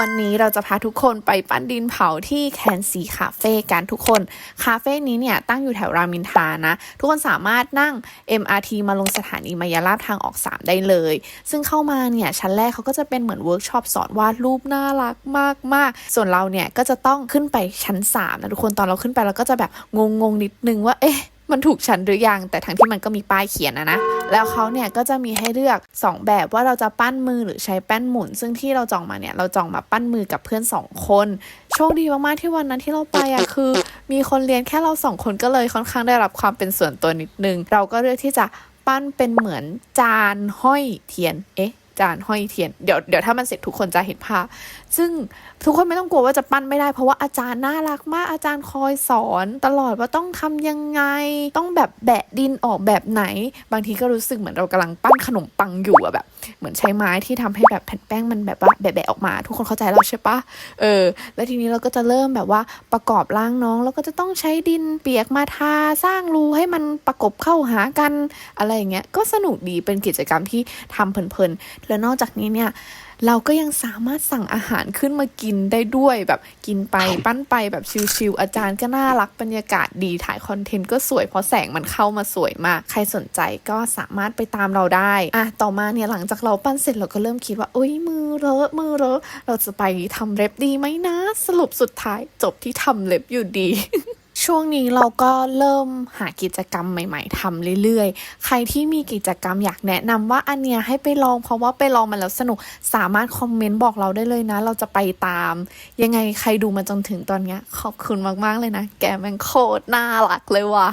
วันนี้เราจะพาทุกคนไปปั้นดินเผาที่แคนซีคาเฟ่กันทุกคน คาเฟ่นี้เนี่ยตั้งอยู่แถวรามินทานะ ทุกคนสามารถนั่ง MRT มาลงสถานีมายาลาบทางออก 3 ได้เลย ซึ่งเข้ามาเนี่ยชั้นแรกเขาก็จะเป็นเหมือนเวิร์กช็อปสอนวาดรูปน่ารักมากๆส่วนเราเนี่ยก็จะต้องขึ้นไปชั้น3นะทุกคนตอนเราขึ้นไปเราก็จะแบบงงๆนิดนึงว่าเอ๊ะ มันถูกชั้นหรือยัง แต่ทั้งที่มันก็มีป้ายเขียนนะนะ แล้วเขาเนี่ยก็จะมีให้เลือก 2 แบบว่าเราจะปั้นมือหรือใช้แป้นหมุน ซึ่งที่เราจองมาเนี่ยเราจองมาปั้นมือกับเพื่อน 2 คน โชคดีมากๆที่วันนั้นที่เราไปอะคือ มีคนเรียนแค่เราสองคนก็เลยค่อนข้างได้รับความเป็นส่วนตัวนิดนึง เราก็เลือกที่จะปั้นเป็นเหมือนจานห้อยเทียน เอ๊ะจานห้อยเทียน เดี๋ยวเดี๋ยวถ้ามันเสร็จทุกคนจะเห็นภาพ ซึ่งทุกคนไม่ต้องกลัวว่าจะปั้นไม่ได้ เพราะว่าอาจารย์น่ารักมาก อาจารย์คอยสอนตลอดว่าต้องทำยังไง ต้องแบบแบะดินออกแบบไหน บางทีก็รู้สึกเหมือนเรากำลังปั้นขนมปังอยู่อะแบบ เหมือนใช้ไม้ที่ทำให้แบบแผ่นแป้งมันแบบว่าแบะๆออกมา ทุกคนเข้าใจเราใช่ปะเออ แล้วทีนี้เราก็จะเริ่มแบบว่าประกอบร่างน้อง แล้วก็จะต้องใช้ดินเปียกมาทาสร้างรูให้มันประกบเข้าหากันอะไรอย่างเงี้ยก็สนุกดีเป็นกิจกรรมที่ทำเพลินๆแล้วนอกจากนี้เนี่ยเราก็ยังสามารถสั่งอาหารขึ้นมากินได้ด้วยแบบกินไปปั้นไปแบบชิลๆอาจารย์ก็น่ารักบรรยากาศดีถ่ายคอนเทนต์ก็สวยเพราะแสงมันเข้ามาสวยมาก ใครสนใจก็สามารถไปตามเราได้อะต่อมาเนี่ยหลังจากเราปั้นเสร็จเราก็เริ่มคิดว่าเอ้ยมือเลอะมือเลอะเราจะไปทำเล็บดีไหมนะ สรุปสุดท้ายจบที่ทำเล็บอยู่ดี ช่วงนี้เราก็เริ่มหากิจกรรมใหม่ ๆทำเรื่อยๆ ใครที่มีกิจกรรมอยากแนะนำว่าอันเนี้ยให้ไปลองเพราะว่าไปลองมันแล้วสนุกสามารถคอมเมนต์บอกเราได้เลยนะ เราจะไปตาม ยังไงใครดูมาจนถึงตอนเนี้ยขอบคุณมากๆเลยนะ แกแม่งโคตรน่ารักเลยว่ะ